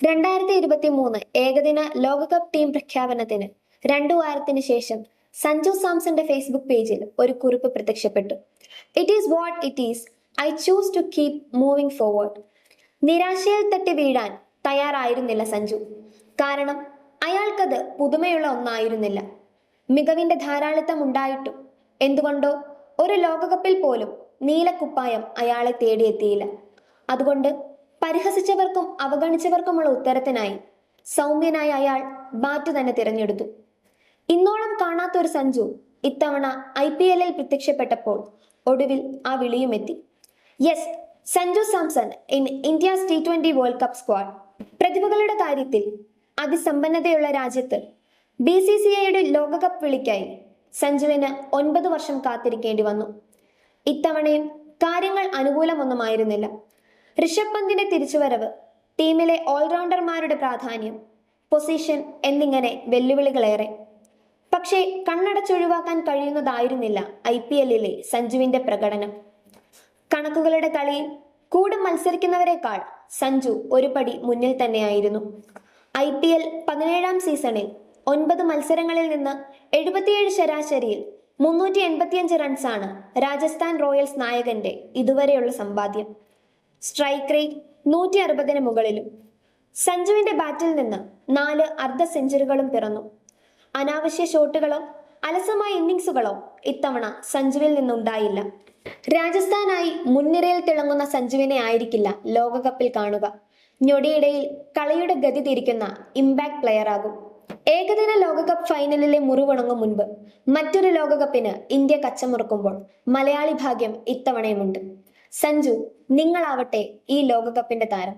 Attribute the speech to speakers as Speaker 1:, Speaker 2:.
Speaker 1: രണ്ടായിരത്തി ഇരുപത്തി മൂന്ന് ഏകദിന ലോകകപ്പ് ടീം പ്രഖ്യാപനത്തിന് രണ്ടു വാരത്തിന് ശേഷം സഞ്ജു സാംസന്റെ ഫേസ്ബുക്ക് പേജിൽ ഒരു കുറിപ്പ് പ്രത്യക്ഷപ്പെട്ടു. It is what it is I choose to keep moving forward നിരാശയിൽ തട്ടി വീഴാൻ തയ്യാറായിരുന്നില്ല സഞ്ജു. കാരണം അയാൾക്കത് പുതുമയുള്ള ഒന്നായിരുന്നില്ല. മികവിന്റെ ധാരാളിത്തം ഉണ്ടായിട്ടും എന്തുകൊണ്ടോ ഒരു ലോകകപ്പിൽ പോലും നീലക്കുപ്പായം അയാളെ തേടിയെത്തിയില്ല. അതുകൊണ്ട് പരിഹസിച്ചവർക്കും അവഗണിച്ചവർക്കുമുള്ള ഉത്തരത്തിനായി സൗമ്യനായ അയാൾ ബാറ്റ് തന്നെ തിരഞ്ഞെടുത്തു. ഇന്നോളം കാണാത്തൊരു സഞ്ജു ഇത്തവണ ഐ പി എല്ലിൽ പ്രത്യക്ഷപ്പെട്ടപ്പോൾ ഒടുവിൽ ആ വിളിയുമെത്തി. Yes Sanju Samson in India's T twenty world cup squad. പ്രതിഭകളുടെ കാര്യത്തിൽ അതിസമ്പന്നതയുള്ള രാജ്യത്ത് ബി സി സി ഐയുടെ ലോകകപ്പ് വിളിക്കായി സഞ്ജുവിന് ഒൻപത് വർഷം കാത്തിരിക്കേണ്ടി വന്നു. ഇത്തവണയും കാര്യങ്ങൾ അനുകൂലമൊന്നുമായിരുന്നില്ല. ഋഷഭ് പന്തിന്റെ തിരിച്ചുവരവ് ടീമിലെ ഓൾറൗണ്ടർമാരുടെ പ്രാധാന്യം പൊസിഷൻ എന്നിങ്ങനെ വെല്ലുവിളികളേറെ. പക്ഷേ കണ്ണടച്ചൊഴിവാക്കാൻ കഴിയുന്നതായിരുന്നില്ല ഐ പി എല്ലിലെ സഞ്ജുവിന്റെ പ്രകടനം. കണക്കുകളുടെ കളിയിൽ കൂടെ മത്സരിക്കുന്നവരെക്കാൾ സഞ്ജു ഒരു പടി മുന്നിൽ തന്നെയായിരുന്നു. ഐ പി എൽ പതിനേഴാം സീസണിൽ ഒൻപത് മത്സരങ്ങളിൽ നിന്ന് എഴുപത്തിയേഴ് ശരാശരിയിൽ മുന്നൂറ്റി എൺപത്തിയഞ്ച് റൺസാണ് രാജസ്ഥാൻ റോയൽസ് നായകന്റെ ഇതുവരെയുള്ള സമ്പാദ്യം. സ്ട്രൈക്ക് റേറ്റ് നൂറ്റി അറുപതിന് മുകളിലും. സഞ്ജുവിന്റെ ബാറ്റിൽ നിന്ന് നാല് അർദ്ധ സെഞ്ചുറികളും പിറന്നു. അനാവശ്യ ഷോട്ടുകളോ അലസമായ ഇന്നിങ്സുകളോ ഇത്തവണ സഞ്ജുവിൽ നിന്നുണ്ടായില്ല. രാജസ്ഥാനായി മുൻനിരയിൽ തിളങ്ങുന്ന സഞ്ജുവിനെ ആയിരിക്കില്ല ലോകകപ്പിൽ കാണുക. ഞൊടിയിടയിൽ കളിയുടെ ഗതി തിരിക്കുന്ന ഇമ്പാക്ട് പ്ലെയറാകും. ഏകദിന ലോകകപ്പ് ഫൈനലിലെ മുറിവുണങ്ങും മുൻപ് മറ്റൊരു ലോകകപ്പിന് ഇന്ത്യ കച്ചമുറുക്കുമ്പോൾ മലയാളി ഭാഗ്യം ഇത്തവണയുമുണ്ട്. സഞ്ജു നിങ്ങളാവട്ടെ ഈ ലോകകപ്പിന്റെ താരം.